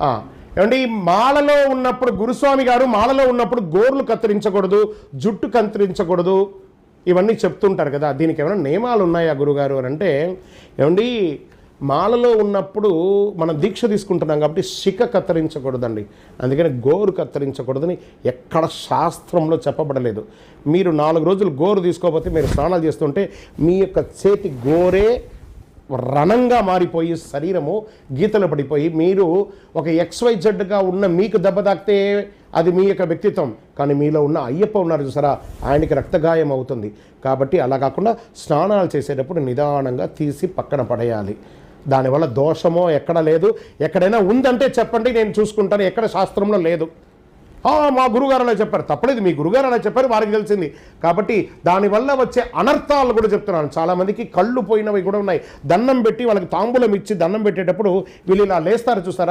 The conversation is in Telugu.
ఆ, ఏమండి ఈ మాలలో ఉన్నప్పుడు గురుస్వామి గారు మాలలో ఉన్నప్పుడు గోర్లు కత్తిరించకూడదు జుట్టు కత్తిరించకూడదు ఇవన్నీ చెప్తుంటారు కదా. దీనికి ఏమైనా నియమాలు ఉన్నాయా గురుగారు అని అంటే ఏమండి మాలలో ఉన్నప్పుడు మనం దీక్ష తీసుకుంటున్నాం కాబట్టి శిఖ కత్తిరించకూడదండి. అందుకని గోరు కత్తిరించకూడదని ఎక్కడ శాస్త్రంలో చెప్పబడలేదు. మీరు నాలుగు రోజులు గోరు తీసుకోకపోతే మీరు స్నానాలు చేస్తుంటే మీ యొక్క చేతి గోరే రణంగా మారిపోయి శరీరము గీతలు పడిపోయి మీరు ఒక ఎక్స్వైజెడ్గా ఉన్న మీకు దెబ్బ తాకితే అది మీ యొక్క వ్యక్తిత్వం. కానీ మీలో ఉన్న అయ్యప్ప ఉన్నారు చూసారా? ఆయనకి రక్తగాయం అవుతుంది. కాబట్టి అలా కాకుండా స్నానాలు చేసేటప్పుడు నిదానంగా తీసి పక్కన పడేయాలి. దానివల్ల దోషమో ఎక్కడ లేదు. ఎక్కడైనా ఉందంటే చెప్పండి నేను చూసుకుంటాను. ఎక్కడ శాస్త్రంలో లేదు. మా గురుగారు అలా చెప్పారు. తప్పలేదు మీ గురుగారు అలా చెప్పారు వారికి తెలిసింది. కాబట్టి దానివల్ల వచ్చే అనర్థాలు కూడా చెప్తున్నాను. చాలామందికి కళ్ళు పోయినవి కూడా ఉన్నాయి. దండం పెట్టి వాళ్ళకి తాంబూలం ఇచ్చి దండం పెట్టేటప్పుడు వీళ్ళు ఇలా లేస్తారు చూస్తారా?